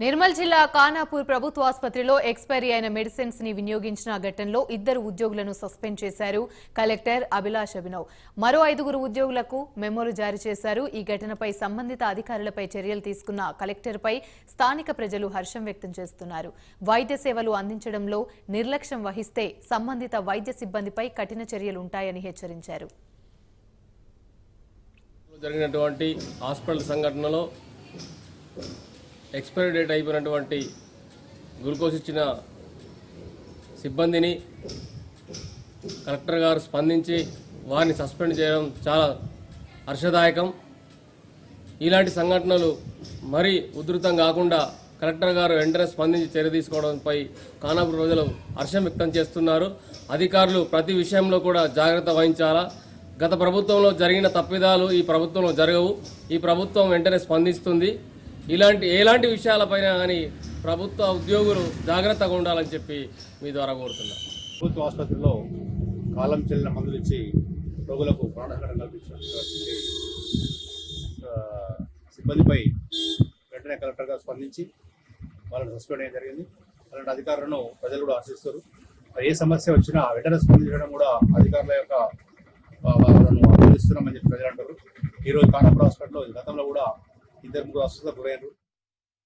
నిర్మల్ జిల్లా ఖానాపూర్ ప్రభుత్వ ఆసుపత్రిలో ఎక్స్పైరీ అయిన మెడిసిన్స్ని వినియోగించిన ఘటనలో ఇద్దరు ఉద్యోగులను సస్పెండ్ చేశారు. కలెక్టర్ అభిలాష్ అభినవ్. మరో ఐదుగురు ఉద్యోగులకు మెమోలు జారీ చేశారు. ఈ ఘటనపై సంబంధిత అధికారులపై చర్యలు తీసుకున్న కలెక్టర్పై స్థానిక ప్రజలు హర్షం వ్యక్తం చేస్తున్నారు. వైద్య సేవలు అందించడంలో నిర్లక్ష్యం వహిస్తే సంబంధిత వైద్య సిబ్బందిపై కఠిన చర్యలు ఉంటాయని హెచ్చరించారు. జరిగినటువంటి హాస్పిటల్ సంఘటనలో ఎక్స్పైరీ డేట్ అయిపోయినటువంటి గ్లూకోజ్ ఇచ్చిన సిబ్బందిని కలెక్టర్ గారు స్పందించి వారిని సస్పెండ్ చేయడం చాలా హర్షదాయకం. ఇలాంటి సంఘటనలు మరీ ఉధృతం కాకుండా కలెక్టర్ గారు వెంటనే స్పందించి చర్య తీసుకోవడంపై కానాపూర్ ప్రజలు హర్షం వ్యక్తం చేస్తున్నారు. అధికారులు ప్రతి విషయంలో కూడా జాగ్రత్త వహించాలా? గత ప్రభుత్వంలో జరిగిన తప్పిదాలు ఈ ప్రభుత్వంలో జరగవు. ఈ ప్రభుత్వం వెంటనే స్పందిస్తుంది. ఇలాంటి ఎలాంటి విషయాలపైన కానీ ప్రభుత్వ ఉద్యోగులు జాగ్రత్తగా ఉండాలని చెప్పి మీ ద్వారా కోరుతున్నా. ప్రభుత్వ ఆసుపత్రిలో కాలం చెల్లిన మందులు ఇచ్చి రోగులకు ప్రాణాకరం కల్పించినటువంటి సిబ్బందిపై వెంటనే కలెక్టర్గా స్పందించి వాళ్ళని సస్పెండ్ చేయడం జరిగింది. అలాంటి అధికారులను ప్రజలు కూడా ఆశిస్తారు. ఏ సమస్య వచ్చినా వెంటనే స్పందించడం కూడా అధికారుల యొక్క ఆ, వాళ్ళను చెప్పి ప్రజలు అంటారు. ఈరోజు కానపూర్ హాస్పిటల్లో గతంలో కూడా e da mudança da Breno